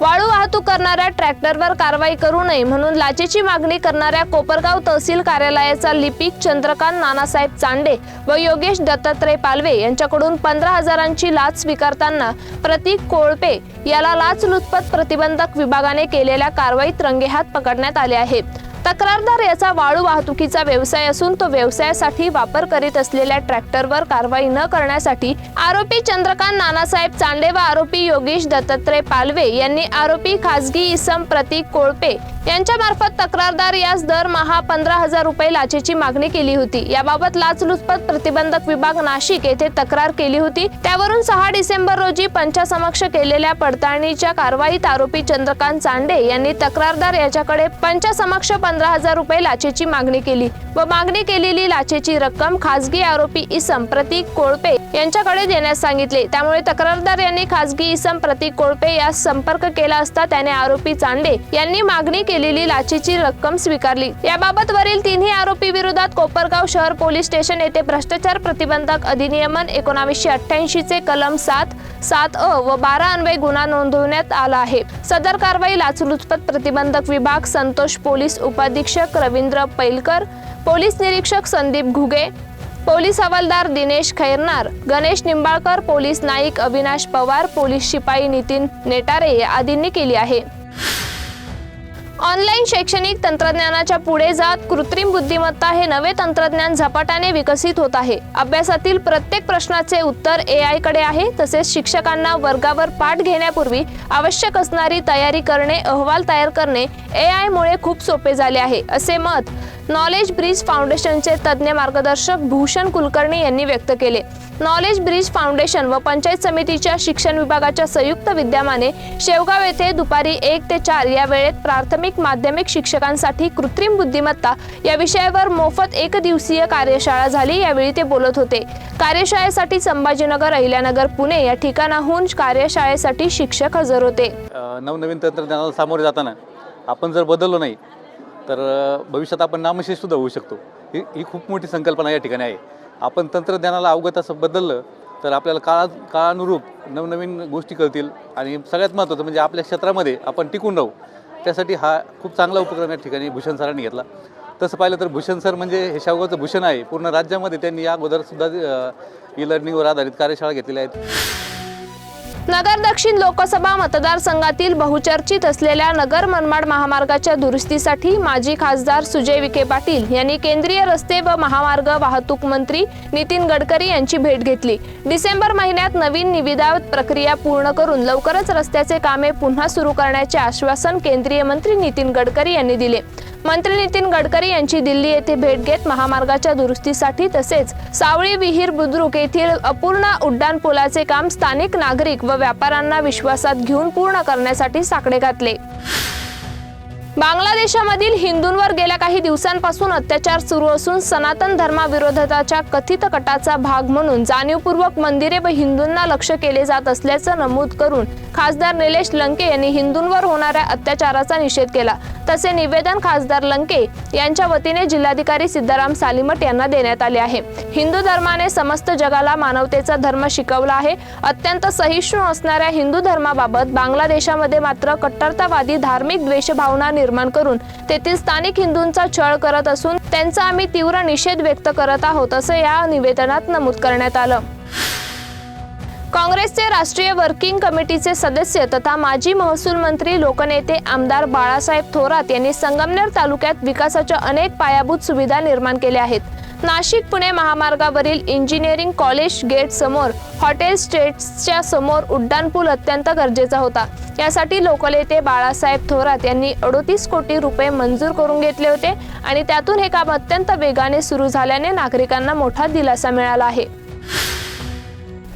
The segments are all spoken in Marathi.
वाळू वाहतूक करणाऱ्या ट्रॅक्टरवर कारवाई करू नये म्हणून लाचेची मागणी करणाऱ्या कोपरगाव तहसील कार्यालयाचा लिपिक चंद्रकांत नानासाहेब चांडे व योगेश दत्तात्रय पालवे यांच्याकडून पंधरा हजारांची लाच स्वीकारताना प्रतीक कोळपे याला लाचलुचपत प्रतिबंधक विभागाने केलेल्या कारवाईत रंगेहात पकडण्यात आले आहे. तक्रारदार याचा वाळू वाहतुकीचा व्यवसाय असून तो व्यवसायासाठी वापर करीत असलेल्या ट्रॅक्टरवर कारवाई न करण्यासाठी आरोपी चंद्रकांत नानासाहेब चांडे व आरोपी योगेश दत्तात्रय पालवे यांनी आरोपी खासगी इसम प्रतीक कोळपे यांच्यामार्फत तक्रारदार यास दरमहा पंधरा हजार रुपये लाचेची मागणी केली होती. याबाबत लाचलुचपत प्रतिबंधक विभाग नाशिक येथे तक्रार केली होती. त्यावरून सहा डिसेंबर रोजी पंचासमक्ष केलेल्या पडताळणीच्या कारवाईत आरोपी चंद्रकांत चांडे यांनी तक्रारदार याच्याकडे पंचासमक्ष पंधरा हजार रुपये लाचेची मागणी केली व मागणी केलेली लाचेची रक्कम खासगी आरोपी इसम प्रतीक कोळपे यांच्याकडे देण्यास सांगितले. त्यामुळे तक्रारदार यांनी खासगी इसम प्रतीक कोळपे यास संपर्क केला असता त्याने आरोपी चांडे यांनी मागणी केलेली लाचेची रक्कम स्वीकारली. याबाबत वरील तिन्ही आरोपी विरोधात कोपरगाव शहर पोलीस स्टेशन येथे भ्रष्टाचार प्रतिबंधक अधिनियमन एकोणावीसशे अठ्ठ्याऐंशी चे कलम सात सात अ व बारा अन्वय गुन्हा नोंदवण्यात आला आहे. सदर कारवाई लाचलुचपत प्रतिबंधक विभाग संतोष पोलीस उपाधीक्षक रवींद्र पैलकर पोलीस निरीक्षक संदीप घुगे पोलीस हवालदार दिनेश खैरनार गणेश निंबाळकर पोलीस नाईक अविनाश पवार पोलीस शिपाई नितीन नेटारे आदींनी केली आहे. ऑनलाईन शैक्षणिक तंत्रज्ञानाच्या पुढे जात कृत्रिम बुद्धिमत्ता हे नवे तंत्रज्ञान झपाट्याने विकसित होत आहे. अभ्यासातील प्रत्येक प्रश्नाचे उत्तर ए आयकडे आहे तसेच शिक्षकांना वर्गावर पाठ घेण्यापूर्वी आवश्यक असणारी तयारी करणे अहवाल तयार करणे ए आय मुळे खूप सोपे झाले आहे असे मत नॉलेज ब्रिज फाउंडेशनचे तज्ज्ञ मार्गदर्शक भूषण कुलकर्णी यांनी व्यक्त केले. नॉलेज ब्रिज फाउंडेशन व पंचायत समितीच्या शिक्षण विभागाच्या संयुक्त विद्यमाने शेवगाव येथे दुपारी एक ते चार या वेळेत प्राथमिक माध्यमिक शिक्षकांसाठी कृत्रिम बुद्धिमत्ता या विषयावर मोफत एक दिवसीय कार्यशाळा झाली यावेळी ते बोलत होते. कार्यशाळेसाठी संभाजीनगर अहिल्यानगर पुणे या ठिकाणाहून कार्यशाळेसाठी शिक्षक हजर होते. नवनवीन तंत्रज्ञानाला सामोरे जाताना आपण जर बदललो नाही तर भविष्यात आपण नामशेषसुद्धा होऊ शकतो. ही ही खूप मोठी संकल्पना या ठिकाणी आहे. आपण तंत्रज्ञानाला अवगत असं बदललं तर आपल्याला काळा काळानुरूप नवनवीन गोष्टी कळतील आणि सगळ्यात महत्त्वाचं म्हणजे आपल्या क्षेत्रामध्ये आपण टिकून राहू. त्यासाठी हा खूप चांगला उपक्रम या ठिकाणी भूषण सरांनी घेतला. तसं पाहिलं तर भूषण सर म्हणजे हे शावगावचं भूषण आहे. पूर्ण राज्यामध्ये त्यांनी या अगोदरसुद्धा ई लर्निंगवर आधारित कार्यशाळा घेतलेल्या आहेत. नगर दक्षिण लोकसभा मतदारसंघातील बहुचर्चित असलेल्या नगर मनमाड महामार्गाच्या दुरुस्तीसाठी माजी खासदार सुजय विखे पाटील यांनी केंद्रीय रस्ते व महामार्ग वाहतूक मंत्री नितीन गडकरी यांची भेट घेतली. डिसेंबर महिन्यात नवीन निविदा प्रक्रिया पूर्ण करून लवकरच रस्त्याचे कामे पुन्हा सुरू करण्याचे आश्वासन केंद्रीय मंत्री नितीन गडकरी यांनी दिले. मंत्री नितीन गडकरी यांची दिल्ली येथे भेट घेत महामार्गाच्या दुरुस्तीसाठी तसेच सावळी विहीर बुद्रुक येथील अपूर्ण उड्डाण पुलाचे काम स्थानिक नागरिक व व्यापाऱ्यांना विश्वासात घेऊन पूर्ण करण्यासाठी साकडे घातले. बांगलादेशामधील हिंदूंवर गेल्या काही दिवसांपासून अत्याचार सुरू असून सनातन धर्माविरोधाच्या कथित कटाचा भाग म्हणून जाणीवपूर्वक मंदिरे व हिंदूंना लक्ष केले जात असल्याचं नमूद करून खासदार निलेश लंके यांनी हिंदूंवर होणाऱ्या अत्याचाराचा निषेध केला. तसे निवेदन खासदार लंके यांच्या वतीने जिल्हाधिकारी सिद्धाराम सालिमट यांना देण्यात आले आहे. हिंदू धर्माने समस्त जगाला मानवतेचा धर्म शिकवला आहे. अत्यंत सहिष्णू असणाऱ्या हिंदू धर्माबाबत बांगलादेशामध्ये मात्र कट्टरतावादी धार्मिक द्वेषभावना निर्माण करून तेथील स्थानिक हिंदूंचा छळ करत असून त्यांचा आम्ही तीव्र निषेध व्यक्त करत आहोत असं या निवेदनात नमूद करण्यात आलं. काँग्रेसचे राष्ट्रीय वर्किंग कमिटीचे सदस्य तथा माजी महसूल मंत्री लोकनेते आमदार बाळासाहेब थोरात यांनी संगमनेर तालुक्यात विकासाच्या अनेक पायाभूत सुविधा निर्माण केल्या आहेत. नाशिक पुणे महामार्गावरील इंजिनिअरिंग कॉलेज गेट समोर हॉटेल स्टेट्सच्या समोर उड्डाणपूल अत्यंत गरजेचा होता. यासाठी लोकनेते बाळासाहेब थोरात यांनी अडोतीस कोटी रुपये मंजूर करून घेतले होते आणि त्यातून हे काम अत्यंत वेगाने सुरू झाल्याने नागरिकांना मोठा दिलासा मिळाला आहे.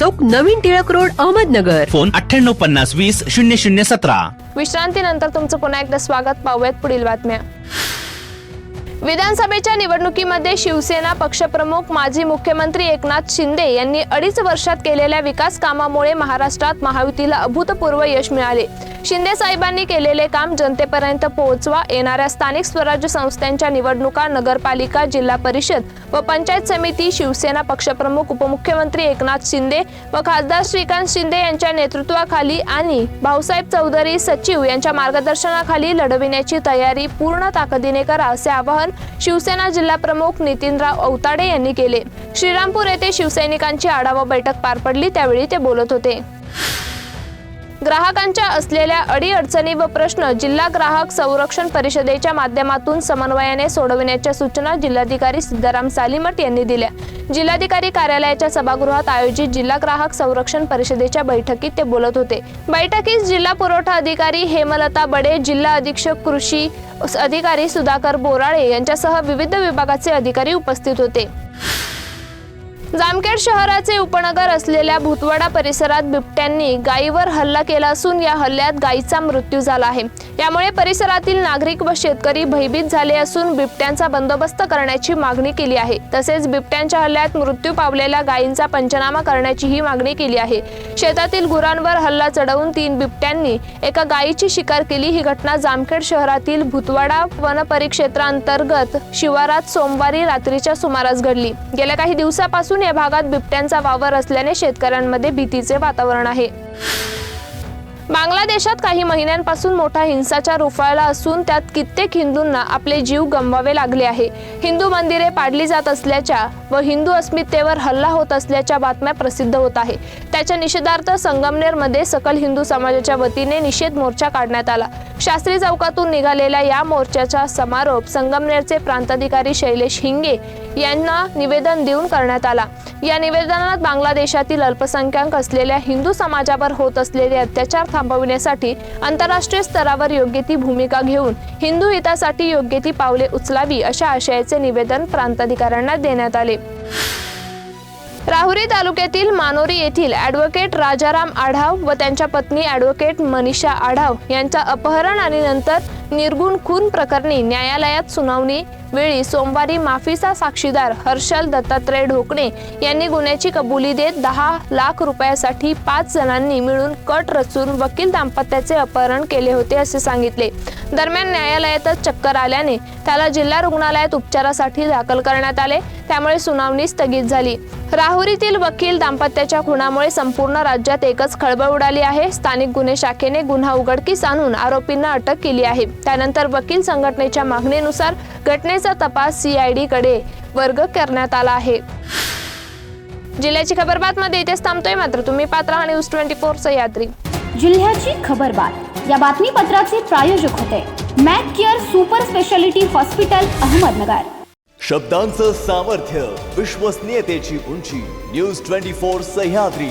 चौक नवीन टिळक रोड अहमदनगर. फोन अठ्ठ्याण्णव पन्नास वीस शून्य शून्य सतरा. विश्रांतीनंतर तुमचं पुन्हा एकदा स्वागत. पाहूयात पुढील बातम्या. विधानसभेच्या निवडणुकीमध्ये शिवसेना पक्षप्रमुख माजी मुख्यमंत्री एकनाथ शिंदे यांनी अडीच वर्षात केलेल्या विकास कामामुळे महाराष्ट्रात महायुतीला अभूतपूर्व यश मिळाले. शिंदे साहेबांनी केलेले काम जनतेपर्यंत पोहोचवा. येणाऱ्या स्थानिक स्वराज्य संस्थांच्या निवडणुका नगरपालिका जिल्हा परिषद व पंचायत समिती शिवसेना पक्षप्रमुख उपमुख्यमंत्री एकनाथ शिंदे व खासदार श्रीकांत शिंदे यांच्या नेतृत्वाखाली आणि भाऊसाहेब चौधरी सचिव यांच्या मार्गदर्शनाखाली लढविण्याची तयारी पूर्ण ताकदीने करा असे आवाहन शिवसेना जिल्हा प्रमुख नितीनराव औताडे यांनी केले. श्रीरामपूर येथे शिवसैनिकांची आढावा बैठक पार पडली त्यावेळी ते बोलत होते. ग्राहकांच्या असलेल्या अडीअडचणी व प्रश्न जिल्हा ग्राहक संरक्षण परिषदेच्या माध्यमातून समन्वयाने सोडविण्याच्या सूचना जिल्हाधिकारी सिद्धाराम सालीमठ यांनी दिल्या. जिल्हाधिकारी कार्यालयाच्या सभागृहात आयोजित जिल्हा ग्राहक संरक्षण परिषदेच्या बैठकीत ते बोलत होते. बैठकीस जिल्हा पुरवठा अधिकारी हेमलता बडे जिल्हा अधीक्षक कृषी अधिकारी सुधाकर बोराळे यांच्यासह विविध विभागाचे अधिकारी उपस्थित होते. जामखेड शहराचे उपनगर असलेल्या भूतवाडा परिसरात बिबट्यांनी गायीवर हल्ला केला असून या हल्ल्यात गायीचा मृत्यू झाला आहे. यामुळे परिसरातील नागरिक व शेतकरी भयभीत झाले असून बिबट्यांचा बंदोबस्त करण्याची मागणी केली आहे. तसेच बिबट्यांच्या हल्ल्यात मृत्यू पावलेल्या गायींचा पंचनामा करण्याचीही मागणी केली आहे. शेतातील गुरांवर हल्ला चढवून तीन बिबट्यांनी एका गायीची शिकार केली. ही घटना जामखेड शहरातील भूतवाडा वन परिक्षेत्रांतर्गत शिवारात सोमवारी रात्रीच्या सुमारास घडली. गेल्या काही दिवसापासून या भागात बिबट्यांचा वावर असल्याने शेतकऱ्यांमध्ये भीतीचे वातावरण आहे. बांगलादेशात काही महिन्यांपासून मोठा हिंसाचार उफाळला असून त्यात कित्येक हिंदूंना आपले जीव गमवावे लागले आहे. हिंदू मंदिरे पाडली जात असल्याच्या व हिंदू अस्मितेवर हल्ला होत असल्याच्या बातम्या प्रसिद्ध होत आहे. त्याच्या निषेधार्थ संगमनेरमध्ये सकल हिंदू समाजाच्या वतीने निषेध मोर्चा काढण्यात आला. शास्त्री चौकातून निघालेल्या या मोर्चाचा समारोप संगमनेरचे प्रांताधिकारी शैलेश हिंगे यांना निवेदन देऊन करण्यात आला. या निवेदनात बांगलादेशातील अल्पसंख्याक असलेल्या हिंदू समाजावर होत असलेले अत्याचार थांबविण्यासाठी आंतरराष्ट्रीय स्तरावर योग्य ती भूमिका घेऊन हिंदू हितासाठी योग्य ती पावले उचलावी अशा आशयाचे निवेदन प्रांताधिकाऱ्यांना देण्यात आले. राहुरी तालुक्यातील मानोरी येथील ॲडव्होकेट राजाराम आढाव व त्यांच्या पत्नी ॲडव्होकेट मनीषा आढाव यांच्या अपहरण आणि नंतर निर्गुण खून प्रकरणी न्यायालयात सुनावणी वेळी सोमवारी माफीचा साक्षीदार हर्षल दत्तात्रय ढोकणे यांनी गुन्ह्याची कबुली देत दहा लाख रुपयासाठी पाच जणांनी मिळून कट रचून वकील दाम्पत्याचे अपहरण केले होते असे सांगितले. दरम्यान न्यायालयातच चक्कर आल्याने त्याला जिल्हा रुग्णालयात उपचारासाठी दाखल करण्यात आले. त्यामुळे सुनावणी स्थगित झाली. राहुरीतील वकील दाम्पत्याच्या खुनामुळे संपूर्ण राज्यात एकच खळबळ उडाली आहे. स्थानिक गुन्हे शाखेने गुन्हा उघडकीस आणून आरोपींना अटक केली आहे. त्यानंतर वकील संघटनेच्या मागणीनुसार घटनेचा तपास सीआयडी कडे वर्ग करण्यात आला आहे. जिल्ह्याची खबर बातमध्ये इथेच थांबतोय. मात्र तुम्ही पात्र आणि न्यूज ट्वेंटी फोर सह्याद्री जिल्ह्याची खबरबात या बातमीपत्राचे प्रायोजक होते. Mac Care super speciality hospital Ahmednagar. शब्दांचं सामर्थ्य विश्वसनीयतेची उंची न्यूज ट्वेंटी फोर सह्याद्री